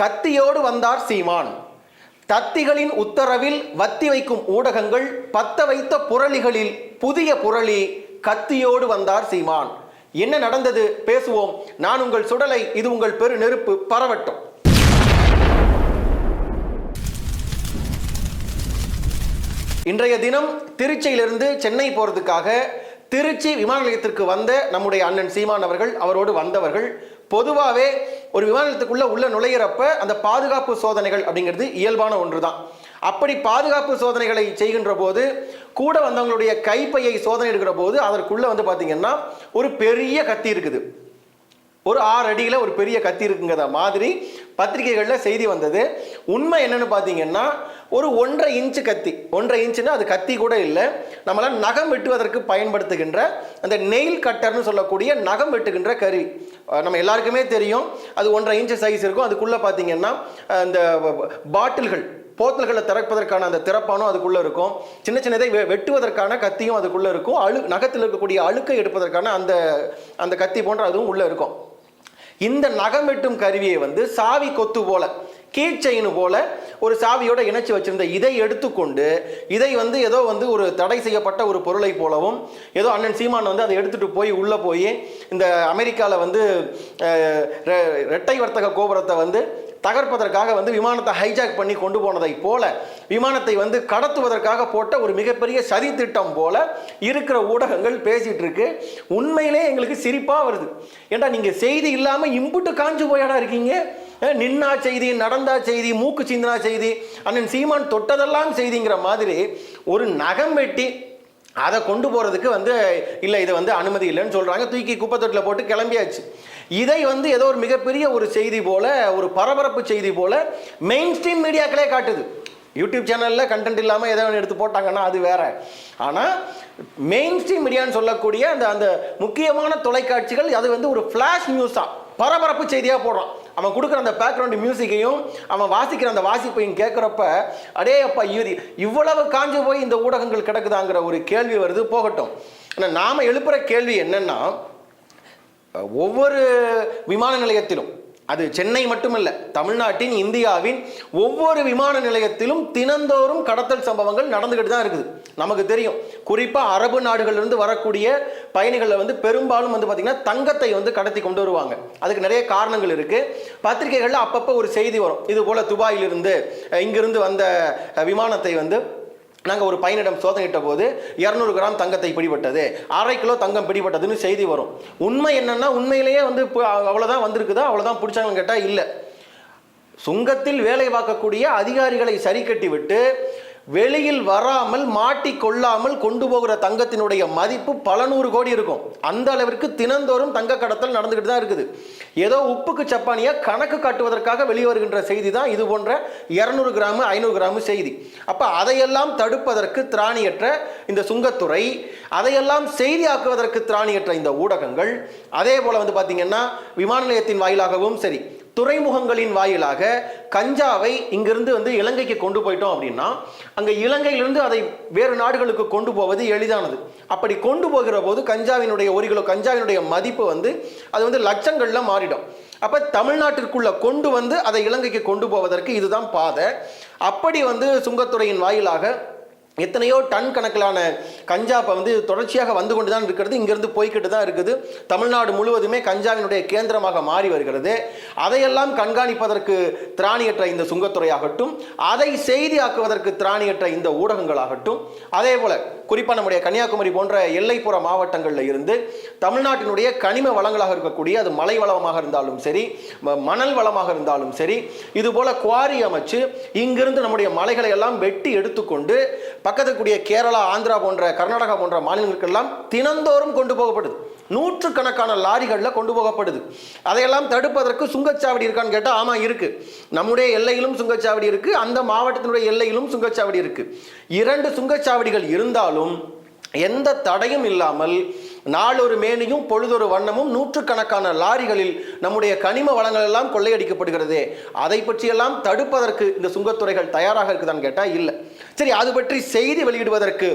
கத்தியோடு வந்தார் சீமான். தத்திகளின் உத்தரவில் வத்தி வைக்கும் ஊடகங்கள் பத்த வைத்த புரளிகளில் புதிய புரளி கத்தியோடு வந்தார் சீமான். என்ன நடந்தது? பேசுவோம். நான் உங்கள் சுடலை இது உங்கள் பெரு நெருப்பு பரவட்டும். இன்றைய தினம் திருச்சியிலிருந்து சென்னை போறதுக்காக திருச்சி விமான நிலையத்திற்கு வந்த நம்முடைய அண்ணன் சீமான் அவர்கள் அவரோடு வந்தவர்கள் பொதுவாகவே ஒரு விமான நிலையத்துக்குள்ள உள்ள நுழையிறப்ப அந்த பாதுகாப்பு சோதனைகள் அப்படிங்கிறது இயல்பான ஒன்று தான் அப்படி பாதுகாப்பு சோதனைகளை செய்கின்ற போது கூட வந்தவங்களுடைய கைப்பையை சோதனை எடுக்கிற போது அதற்குள்ளே வந்து பார்த்தீங்கன்னா ஒரு பெரிய கத்தி இருக்குது. ஒரு ஆறு அடியில் ஒரு பெரிய கத்தி இருக்குங்கிற மாதிரி பத்திரிகைகளில் செய்தி வந்தது. உண்மை என்னன்னு பார்த்தீங்கன்னா ஒரு ஒன்றரை இன்ச்சு கத்தி. ஒன்றரை இன்ச்சுன்னா அது கத்தி கூட இல்லை. நம்மளால் நகம் வெட்டுவதற்கு பயன்படுத்துகின்ற அந்த நெயில் கட்டர்னு சொல்லக்கூடிய நகம் வெட்டுகின்ற கருவி. நம்ம எல்லாருக்குமே தெரியும். அது ஒன்றரை இன்ச்சு சைஸ் இருக்கும். அதுக்குள்ளே பார்த்தீங்கன்னா அந்த பாட்டில்கள் போத்தல்களை திறப்பதற்கான அந்த திறப்பானும் அதுக்குள்ளே இருக்கும். சின்ன சின்னதை வெ- வெட்டுவதற்கான கத்தியும் அதுக்குள்ளே இருக்கும். அழு நகத்தில் இருக்கக்கூடிய அழுக்கை எடுப்பதற்கான அந்த அந்த கத்தி போன்ற அதுவும் உள்ளே இருக்கும். இந்த நகம் வெட்டும் கருவியை வந்து சாவி கொத்து போல கீச்செயின் போல ஒரு சாவியோட இணைச்சு வச்சிருந்த இதை எடுத்துக்கொண்டு இதை வந்து ஏதோ வந்து ஒரு தடை செய்யப்பட்ட ஒரு பொருளை போலவும் ஏதோ அண்ணன் சீமான் வந்து அதை எடுத்துட்டு போய் உள்ள போய் இந்த அமெரிக்காவில் வந்து ரெ- ரெட்டை வர்த்தக கோபுரத்தை வந்து தகர்ப்பதற்காக வந்து விமானத்தை ஹைஜாக் பண்ணி கொண்டு போனதை போல விமானத்தை வந்து கடத்துவதற்காக போட்ட ஒரு மிகப்பெரிய சதி திட்டம் போல இருக்கிற ஊடகங்கள் பேசிட்டு இருக்கு உண்மையிலே எங்களுக்கு சிரிப்பாக வருது. ஏன்டா நீங்கள் செய்தி இல்லாமல் இம்புட்டு காஞ்சு போயாடா இருக்கீங்க? நின்னா செய்தி நடந்தா செய்தி மூக்கு சிந்தினா செய்தி அண்ணன் சீமான் தொட்டதெல்லாம் செய்திங்கிற மாதிரி ஒரு நகம் வெட்டி அதை கொண்டு போகிறதுக்கு வந்து இல்லை இதை வந்து அனுமதி இல்லைன்னு சொல்கிறாங்க தூக்கி குப்பத்தொட்டில் போட்டு கிளம்பியாச்சு. இதை வந்து ஏதோ ஒரு மிகப்பெரிய ஒரு செய்தி போல் ஒரு பரபரப்பு செய்தி போல் மெயின் ஸ்ட்ரீம் மீடியாக்களே காட்டுது. யூடியூப் சேனலில் கண்டென்ட் இல்லாமல் எதை ஒன்று எடுத்து போட்டாங்கன்னா அது வேற. ஆனால் மெயின் ஸ்ட்ரீம் மீடியான்னு சொல்லக்கூடிய அந்த அந்த முக்கியமான தொலைக்காட்சிகள் அது வந்து ஒரு ஃப்ளாஷ் நியூஸாக பரபரப்பு செய்தியாக போடுறான். அவன் கொடுக்குற அந்த பேக்ரவுண்ட் மியூசிக்கையும் அவன் வாசிக்கிற அந்த வாசிப்பையும் கேட்குறப்ப அடே அப்பா இது இவ்வளவு காஞ்சு போய் இந்த ஊடகங்கள் கிடக்குதாங்கிற ஒரு கேள்வி வருது போகட்டும். ஆனால் நாம் எழுப்புகிற கேள்வி என்னென்னா ஒவ்வொரு விமான நிலையத்திலும் அது சென்னை மட்டுமல்ல தமிழ்நாட்டின் இந்தியாவின் ஒவ்வொரு விமான நிலையத்திலும் தினந்தோறும் கடத்தல் சம்பவங்கள் நடந்துக்கிட்டு தான் இருக்குது. நமக்கு தெரியும் குறிப்பாக அரபு நாடுகளிலிருந்து வரக்கூடிய பயணிகளில் வந்து பெரும்பாலும் வந்து பார்த்திங்கன்னா தங்கத்தை வந்து கடத்தி கொண்டு வருவாங்க. அதுக்கு நிறைய காரணங்கள் இருக்குது பத்திரிகைகளில் அப்பப்போ ஒரு செய்தி வரும். இது போல் துபாயிலிருந்து இங்கிருந்து வந்த விமானத்தை வந்து நாங்கள் ஒரு பையனிடம் சோதனையிட்ட போது இரநூறு கிராம் தங்கத்தை பிடிபட்டது. அரை கிலோ தங்கம் பிடிபட்டதுன்னு செய்தி வரும். உண்மை என்னென்னா உண்மையிலேயே வந்து இப்போ அவ்வளோதான் வந்திருக்குதா? அவ்வளோதான் பிடிச்சாங்கன்னு கேட்டால் இல்லை. சுங்கத்தில் வேலை பார்க்கக்கூடிய அதிகாரிகளை சரி கட்டி விட்டு வெளியில் வராமல் மாட்டிக்கொள்ளாமல் கொண்டு போகிற தங்கத்தினுடைய மதிப்பு பல நூறு கோடி இருக்கும். அந்த அளவிற்கு தினந்தோறும் தங்க கடத்தல் நடந்துக்கிட்டு தான் இருக்குது. ஏதோ உப்புக்கு சப்பானியா கணக்கு காட்டுவதற்காக வெளியே வருகின்ற செய்தி தான் இது போன்ற இரநூறு கிராம் ஐநூறு கிராம் செய்தி. அப்போ அதையெல்லாம் தடுப்பதற்கு திராணியற்ற இந்த சுங்கத்துறை அதையெல்லாம் செய்தியாக்குவதற்கு திராணியற்ற இந்த ஊடகங்கள் அதே போல வந்து பார்த்திங்கன்னா விமான நிலையத்தின் வாயிலாகவும் சரி துறைமுகங்களின் வாயிலாக கஞ்சாவை இங்கிருந்து வந்து இலங்கைக்கு கொண்டு போயிட்டோம் அப்படின்னா அங்கே இலங்கையிலிருந்து அதை வேறு நாடுகளுக்கு கொண்டு போவது எளிதானது. அப்படி கொண்டு போகிற போது கஞ்சாவினுடைய ஒரு கிலோ கஞ்சாவினுடைய மதிப்பு வந்து அது வந்து லட்சங்களில் மாறிடும். அப்போ தமிழ்நாட்டிற்குள்ள கொண்டு வந்து அதை இலங்கைக்கு கொண்டு போவதற்கு இதுதான் பாதை. அப்படி வந்து சுங்கத்துறையின் வாயிலாக எத்தனையோ டன் கணக்கிலான கஞ்சா இப்போ வந்து தொடர்ச்சியாக வந்து கொண்டு தான் இருக்கிறது. இங்கிருந்து போய்கிட்டு தான் இருக்குது. தமிழ்நாடு முழுவதுமே கஞ்சாவினுடைய கேந்திரமாக மாறி வருகிறது. அதையெல்லாம் கண்காணிப்பதற்கு திராணியற்ற இந்த சுங்கத்துறையாகட்டும் அதை செய்தியாக்குவதற்கு திராணியற்ற இந்த ஊடகங்களாகட்டும் அதே போல குறிப்பாக நம்முடைய கன்னியாகுமரி போன்ற எல்லைப்புற மாவட்டங்களில் இருந்து தமிழ்நாட்டினுடைய கனிம வளங்களாக இருக்கக்கூடிய அது மலை வளமாக இருந்தாலும் சரி மணல் வளமாக இருந்தாலும் சரி இது போல குவாரி அமைச்சு இங்கிருந்து நம்முடைய மலைகளை எல்லாம் வெட்டி எடுத்துக்கொண்டு பக்கத்துக்குரிய கேரளா ஆந்திரா போன்ற கர்நாடகா போன்ற மாநிலங்களுக்கெல்லாம் தினந்தோறும் கொண்டு போகப்படுது. நூற்றுக்கணக்கான லாரிகளில் கொண்டு போகப்படுது. அதையெல்லாம் தடுப்பதற்கு சுங்கச்சாவடி இருக்கான்னு கேட்டால் ஆமாம் இருக்குது நம்முடைய எல்லையிலும் சுங்கச்சாவடி இருக்குது அந்த மாவட்டத்தினுடைய எல்லையிலும் சுங்கச்சாவடி இருக்குது இரண்டு சுங்கச்சாவடிகள் இருந்தாலும் எந்த தடையும் இல்லாமல் நாளொரு மேனியும் பொழுதொரு வண்ணமும் நூற்றுக்கணக்கான லாரிகளில் நம்முடைய கனிம வளங்கள் எல்லாம் கொள்ளையடிக்கப்படுகிறதே. அதை பற்றியெல்லாம் தடுப்பதற்கு இந்த சுங்கத்துறைகள் தயாராக இருக்குதான்னு கேட்டால் இல்லை. சரி அது பற்றி செய்தி வெளியிடுவதற்கு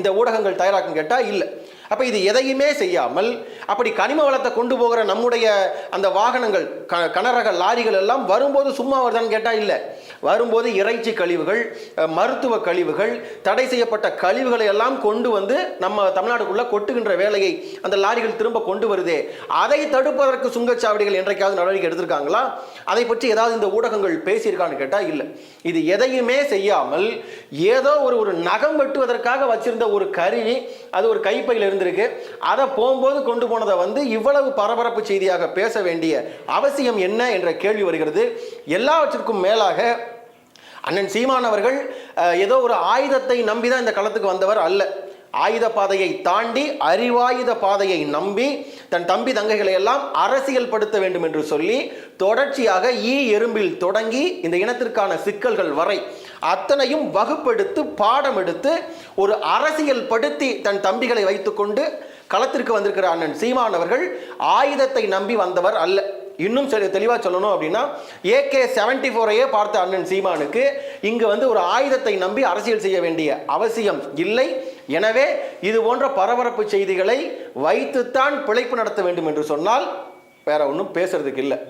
இந்த ஊடகங்கள் தயாராகும் கேட்டால் இல்லை. அப்போ இது எதையுமே செய்யாமல் அப்படி கனிம வளத்தை கொண்டு போகிற நம்முடைய அந்த வாகனங்கள் க- கனரக லாரிகள் எல்லாம் வரும்போது சும்மா வருதான்னு கேட்டால் இல்லை. வரும்போது இறைச்சி கழிவுகள் மருத்துவ கழிவுகள் தடை செய்யப்பட்ட கழிவுகளை எல்லாம் கொண்டு வந்து நம்ம தமிழ்நாடுக்குள்ளே கொட்டுகின்ற வேலையை அந்த லாரிகள் திரும்ப கொண்டு வருதே. அதை தடுப்பதற்கு சுங்கச்சாவடிகள் என்றைக்காவது நடவடிக்கை எடுத்திருக்காங்களா? அதை பற்றி ஏதாவது இந்த ஊடகங்கள் பேசியிருக்கான்னு கேட்டால் இல்லை. இது எதையுமே செய்யாமல் ஏதோ ஒரு ஒரு நகம் வெட்டுவதற்காக வச்சிருந்த ஒரு கருவி அது ஒரு கைப்பையில் இருந்து இருந்திருக்கு அதை போகும்போது கொண்டு போனதை வந்து இவ்வளவு பரபரப்பு செய்தியாக பேச வேண்டிய அவசியம் என்ன என்ற கேள்வி வருகிறது. எல்லாவற்றிற்கும் மேலாக அண்ணன் சீமான் அவர்கள் ஏதோ ஒரு ஆயுதத்தை நம்பி தான் இந்த களத்துக்கு வந்தவர் அல்ல. ஆயுத பாதையை தாண்டி அறிவாயுத பாதையை நம்பி தன் தம்பி தங்கைகளை எல்லாம் அரசியல் படுத்த வேண்டும் என்று சொல்லி தொடர்ச்சியாக ஈ எறும்பில் தொடங்கி இந்த இனத்திற்கான சிக்கல்கள் வரை அத்தனையும் வகுப்பெடுத்து பாடம் எடுத்து ஒரு அரசியல் படுத்தி தன் தம்பிகளை வைத்துக்கொண்டு களத்திற்கு வந்திருக்கிற அண்ணன் சீமான் அவர்கள் ஆயுதத்தை நம்பி வந்தவர் அல்ல. இன்னும் சரி தெளிவாக சொல்லணும் அப்படின்னா ஏகே செவன்டி ஃபோரையே பார்த்த அண்ணன் சீமானுக்கு இங்கே வந்து ஒரு ஆயுதத்தை நம்பி அரசியல் செய்ய வேண்டிய அவசியம் இல்லை. எனவே இது போன்ற பரபரப்பு செய்திகளை வைத்துத்தான் பிழைப்பு நடத்த வேண்டும் என்று சொன்னால் வேற ஒன்றும் பேசுறதுக்கு இல்லை.